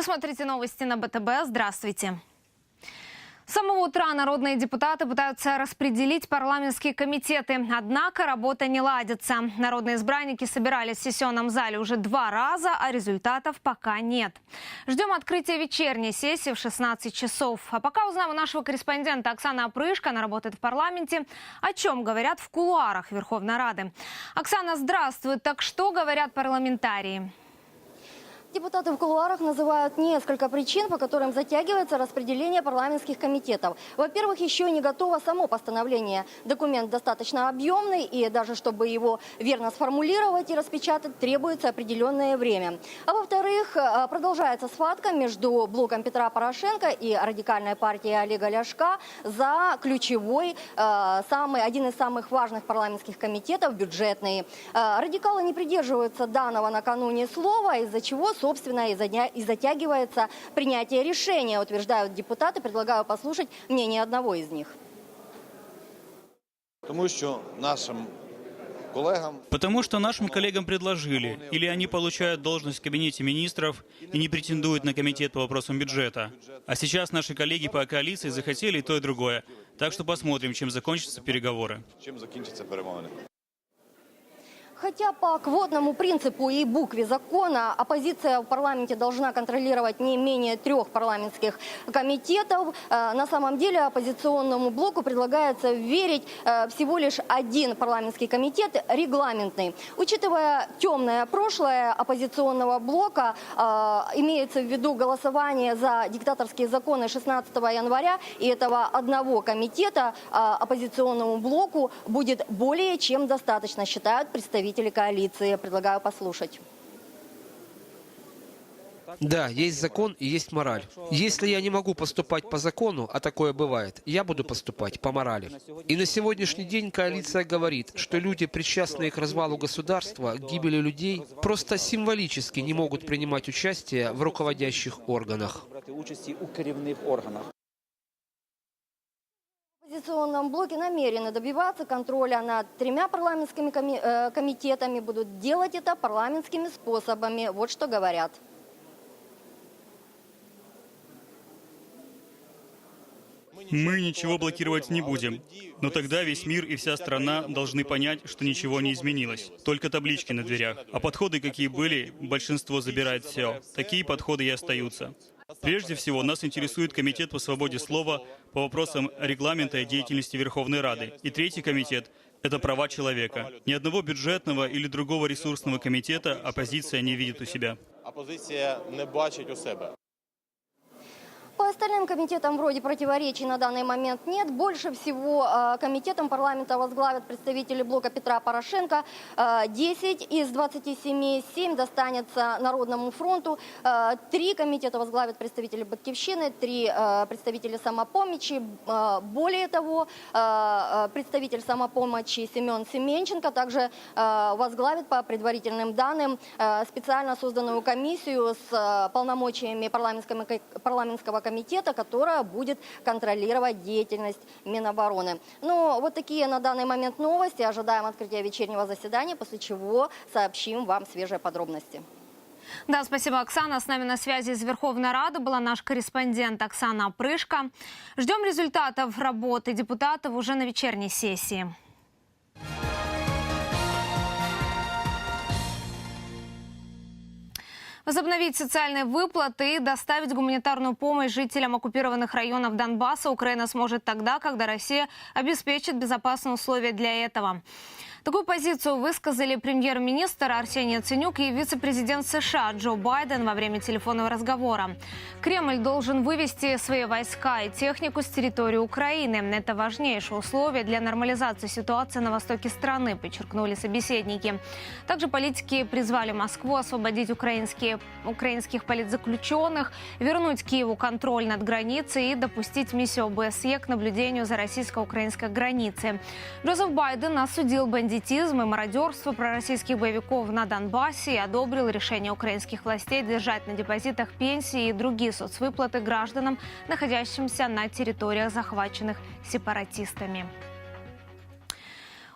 Вы смотрите новости на БТБ. Здравствуйте. С самого утра народные депутаты пытаются распределить парламентские комитеты. Однако работа не ладится. Народные избранники собирались в сессионном зале уже два раза, а результатов пока нет. Ждем открытия вечерней сессии в 16 часов. А пока узнаем у нашего корреспондента Оксаны Опрышко, она работает в парламенте, о чем говорят в кулуарах Верховной Рады. Оксана, здравствуй. Так что говорят парламентарии? Депутаты в кулуарах называют несколько причин, по которым затягивается распределение парламентских комитетов. Во-первых, еще не готово само постановление. Документ достаточно объемный, и даже чтобы его верно сформулировать и распечатать, требуется определенное время. А во-вторых, э, продолжается схватка между блоком Петра Порошенко и радикальной партией Олега Ляшка за ключевой, э, самый, один из самых важных парламентских комитетов – бюджетный. Э, Радикалы не придерживаются данного накануне слова, из-за чего собственно, и затягивается принятие решения, утверждают депутаты. Предлагаю послушать мнение одного из них. Тому що нашим колегам Потому что нашим коллегам предложили, или они получают должность в кабинете министров и не претендуют на комитет по вопросам бюджета. А сейчас наши коллеги по коалиции захотели и то, и другое. Так что посмотрим, чем закончатся переговоры. Хотя по квотному принципу и букве закона оппозиция в парламенте должна контролировать не менее трех парламентских комитетов, э, на самом деле оппозиционному блоку предлагается верить э, всего лишь один парламентский комитет, регламентный. Учитывая темное прошлое оппозиционного блока, э, имеется в виду голосование за диктаторские законы 16 января, и этого одного комитета оппозиционному блоку будет более чем достаточно, считают представители коалиции. Предлагаю послушать. Да, есть закон и есть мораль. Если я не могу поступать по закону, а такое бывает, я буду поступать по морали. И на сегодняшний день коалиция говорит, что люди, причастные к развалу государства, к гибели людей, просто символически не могут принимать участие в руководящих органах. Оппозиционном блоке намерены добиваться контроля над тремя парламентскими э, комитетами, будут делать это парламентскими способами. Вот что говорят. Мы ничего блокировать не будем. Но тогда весь мир и вся страна должны понять, что ничего не изменилось. Только таблички на дверях. А подходы, какие были, большинство забирает все. Такие подходы и остаются. Прежде всего, нас интересует Комитет по свободе слова по вопросам регламента и деятельности Верховной Рады. И третий комитет – это права человека. Ни одного бюджетного или другого ресурсного комитета оппозиция не видит у себя. Опозиція не бачить у себе. По остальным комитетам вроде противоречий на данный момент нет. Больше всего э, комитетом парламента возглавят представители блока Петра Порошенко. Э, 10 из 27, 7 достанется Народному фронту. Э, Три комитета возглавят представители Батьковщины, три представители самопомощи. Более того, представитель самопомощи Семен Семенченко также возглавит по предварительным данным специально созданную комиссию с полномочиями парламентского парламентского комитета, которая будет контролировать деятельность Минобороны. Ну, вот такие на данный момент новости. Ожидаем открытия вечернего заседания, после чего сообщим вам свежие подробности. Да, спасибо, Оксана. С нами на связи из Верховной Рады была наш корреспондент Оксана Опрышко. Ждем результатов работы депутатов уже на вечерней сессии. Возобновить социальные выплаты и доставить гуманитарную помощь жителям оккупированных районов Донбасса Украина сможет тогда, когда Россия обеспечит безопасные условия для этого. Такую позицию высказали премьер-министр Арсений Яценюк и вице-президент США Джо Байден во время телефонного разговора. Кремль должен вывести свои войска и технику с территории Украины. Это важнейшее условие для нормализации ситуации на востоке страны, подчеркнули собеседники. Также политики призвали Москву освободить украинские, украинских политзаключенных, вернуть Киеву контроль над границей и допустить миссию ОБСЕ к наблюдению за российско-украинской границей. Джозеф Байден осудил бандитизм и мародерство пророссийских боевиков на Донбассе и одобрил решение украинских властей держать на депозитах пенсии и другие соцвыплаты гражданам, находящимся на территориях, захваченных сепаратистами.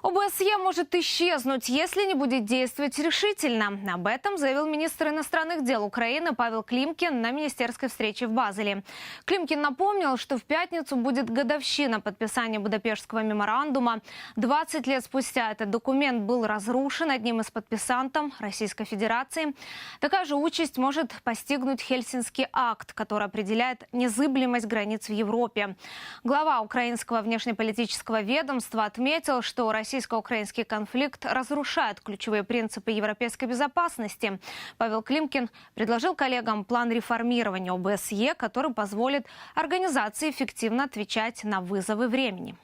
ОБСЕ может исчезнуть, если не будет действовать решительно. Об этом заявил министр иностранных дел Украины Павел Климкин на министерской встрече в Базеле. Климкин напомнил, что в пятницу будет годовщина подписания Будапештского меморандума. 20 лет спустя этот документ был разрушен одним из подписантов Российской Федерации. Такая же участь может постигнуть Хельсинский акт, который определяет незыблемость границ в Европе. Глава украинского внешнеполитического ведомства отметил, что российско-украинский конфликт разрушает ключевые принципы европейской безопасности. Павел Климкин предложил коллегам план реформирования ОБСЕ, который позволит организации эффективно отвечать на вызовы времени.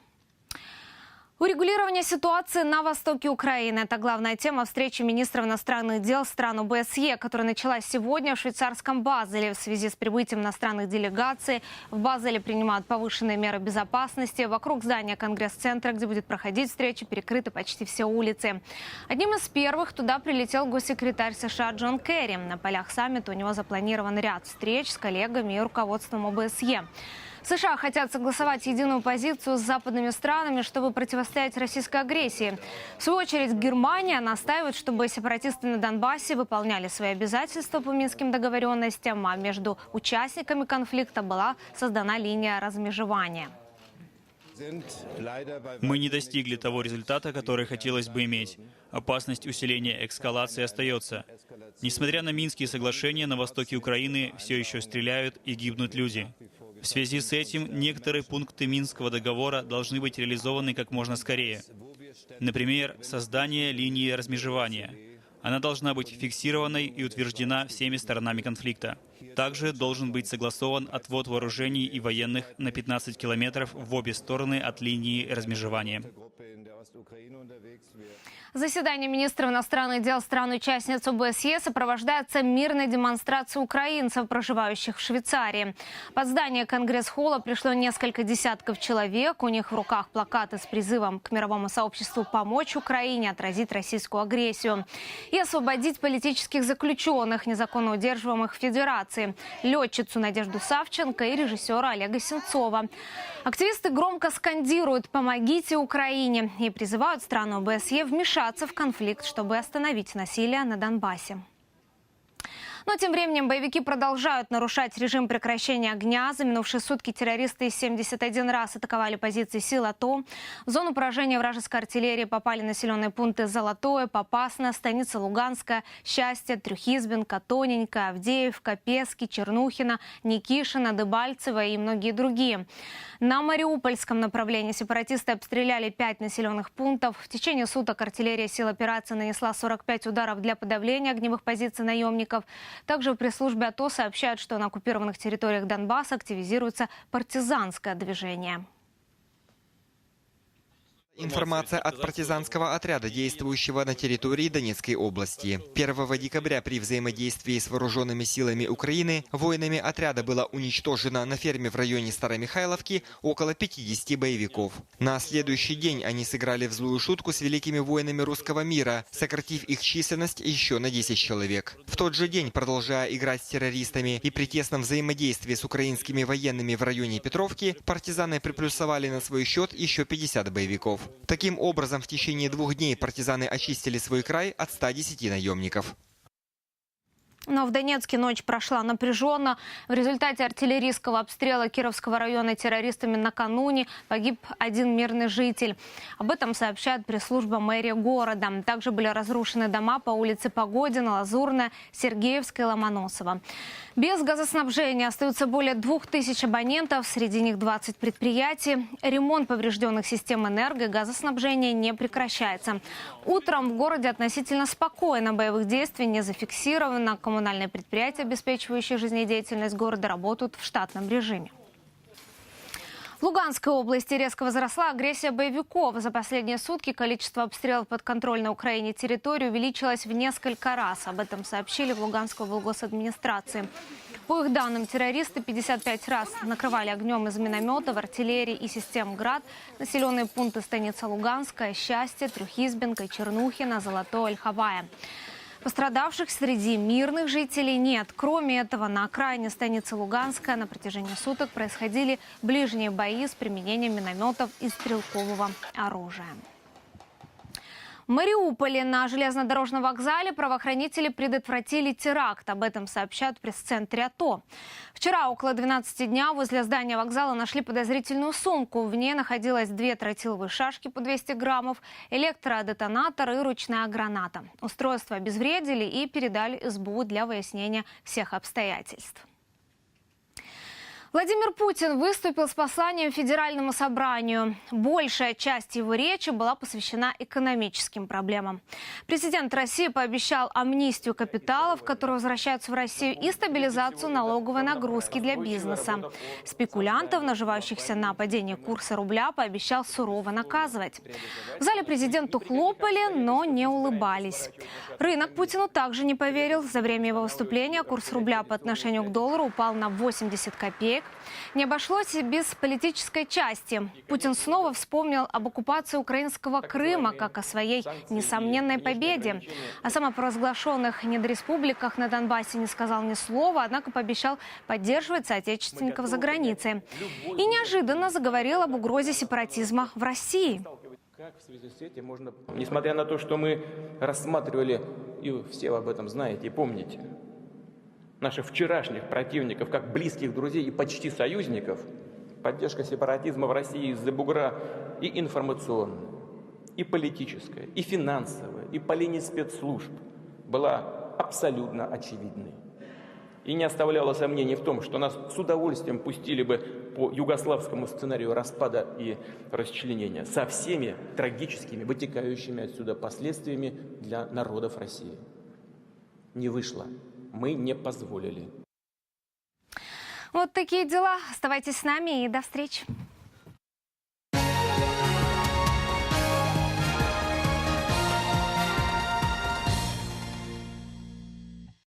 Урегулирование ситуации на востоке Украины – это главная тема встречи министров иностранных дел стран ОБСЕ, которая началась сегодня в швейцарском Базеле. В связи с прибытием иностранных делегаций в Базеле принимают повышенные меры безопасности. Вокруг здания Конгресс-центра, где будет проходить встреча, перекрыты почти все улицы. Одним из первых туда прилетел госсекретарь США Джон Керри. На полях саммита у него запланирован ряд встреч с коллегами и руководством ОБСЕ. США хотят согласовать единую позицию с западными странами, чтобы противостоять российской агрессии. В свою очередь Германия настаивает, чтобы сепаратисты на Донбассе выполняли свои обязательства по минским договоренностям, а между участниками конфликта была создана линия размежевания. Мы не достигли того результата, который хотелось бы иметь. Опасность усиления эскалации остается. Несмотря на Минские соглашения, на востоке Украины все еще стреляют и гибнут люди. В связи с этим некоторые пункты Минского договора должны быть реализованы как можно скорее. Например, создание линии размежевания. Она должна быть фиксированной и утверждена всеми сторонами конфликта. Также должен быть согласован отвод вооружений и военных на 15 километров в обе стороны от линии размежевания. Заседание министров иностранных дел стран-участниц ОБСЕ сопровождается мирной демонстрацией украинцев, проживающих в Швейцарии. Под здание Конгресс-холла пришло несколько десятков человек. У них в руках плакаты с призывом к мировому сообществу помочь Украине отразить российскую агрессию и освободить политических заключенных, незаконно удерживаемых в Федерации, летчицу Надежду Савченко и режиссера Олега Сенцова. Активисты громко скандируют «Помогите Украине» и призывают страну ОБСЕ вмешаться в конфликт, чтобы остановить насилие на Донбассе. Но тем временем боевики продолжают нарушать режим прекращения огня. За минувшие сутки террористы 71 раз атаковали позиции сил АТО. В зону поражения вражеской артиллерии попали населенные пункты Золотое, Попасна, станица Луганская, Счастье, Трюхизбинка, Тоненькая, Авдеевка, Пески, Чернухина, Никишина, Дебальцево и многие другие. На Мариупольском направлении сепаратисты обстреляли пять населенных пунктов. В течение суток артиллерия сил операции нанесла 45 ударов для подавления огневых позиций наемников. Также в пресс-службе АТО сообщают, что на оккупированных территориях Донбасса активизируется партизанское движение. Информация от партизанского отряда, действующего на территории Донецкой области. 1 декабря при взаимодействии с вооруженными силами Украины воинами отряда было уничтожено на ферме в районе Старомихайловки около 50 боевиков. На следующий день они сыграли в злую шутку с великими воинами русского мира, сократив их численность еще на 10 человек. В тот же день, продолжая играть с террористами и при тесном взаимодействии с украинскими военными в районе Петровки, партизаны приплюсовали на свой счет еще 50 боевиков. Таким образом, в течение двух дней партизаны очистили свой край от 110 наемников. Но в Донецке ночь прошла напряженно. В результате артиллерийского обстрела Кировского района террористами накануне погиб один мирный житель. Об этом сообщает пресс-служба мэрии города. Также были разрушены дома по улице Погодина, Лазурная, Сергеевская Ломоносова. Без газоснабжения остаются более двух тысяч абонентов, среди них 20 предприятий. Ремонт поврежденных систем энерго и газоснабжения не прекращается. Утром в городе относительно спокойно, боевых действий не зафиксировано. Коммунальные предприятия, обеспечивающие жизнедеятельность города, работают в штатном режиме. В Луганской области резко возросла агрессия боевиков. За последние сутки количество обстрелов подконтрольной Украине территории увеличилось в несколько раз. Об этом сообщили в Луганской облгосадминистрации. По их данным, террористы 55 раз накрывали огнем из минометов, артиллерии и систем «Град» населенные пункты станица Луганская, Счастье, Трюхизбинка, Чернухина, Золотое, Ольховая. Пострадавших среди мирных жителей нет. Кроме этого, на окраине станицы Луганская на протяжении суток происходили ближние бои с применением минометов и стрелкового оружия. Мариуполе на железнодорожном вокзале правоохранители предотвратили теракт. Об этом сообщают в пресс-центре АТО. Вчера около 12 дня возле здания вокзала нашли подозрительную сумку. В ней находилось две тротиловые шашки по 200 граммов, электродетонатор и ручная граната. Устройство обезвредили и передали СБУ для выяснения всех обстоятельств. Владимир Путин выступил с посланием Федеральному собранию. Большая часть его речи была посвящена экономическим проблемам. Президент России пообещал амнистию капиталов, которые возвращаются в Россию, и стабилизацию налоговой нагрузки для бизнеса. Спекулянтов, наживающихся на падении курса рубля, пообещал сурово наказывать. В зале президенту хлопали, но не улыбались. Рынок Путину также не поверил. За время его выступления курс рубля по отношению к доллару упал на 80 копеек. Не обошлось без политической части. Путин снова вспомнил об оккупации украинского Крыма как о своей несомненной победе. О самопровозглашенных недореспубликах на Донбассе не сказал ни слова, однако пообещал поддерживать соотечественников за границей. И неожиданно заговорил об угрозе сепаратизма в России. Как в связи с этим можно... Несмотря на то, что мы рассматривали, и все об этом знаете и помните, наших вчерашних противников как близких друзей и почти союзников, поддержка сепаратизма в России из-за бугра и информационная, и политическая, и финансовая, и по линии спецслужб была абсолютно очевидной. И не оставляло сомнений в том, что нас с удовольствием пустили бы по югославскому сценарию распада и расчленения со всеми трагическими, вытекающими отсюда последствиями для народов России. Не вышло. Мы не позволили. Вот такие дела. Оставайтесь с нами и до встречи.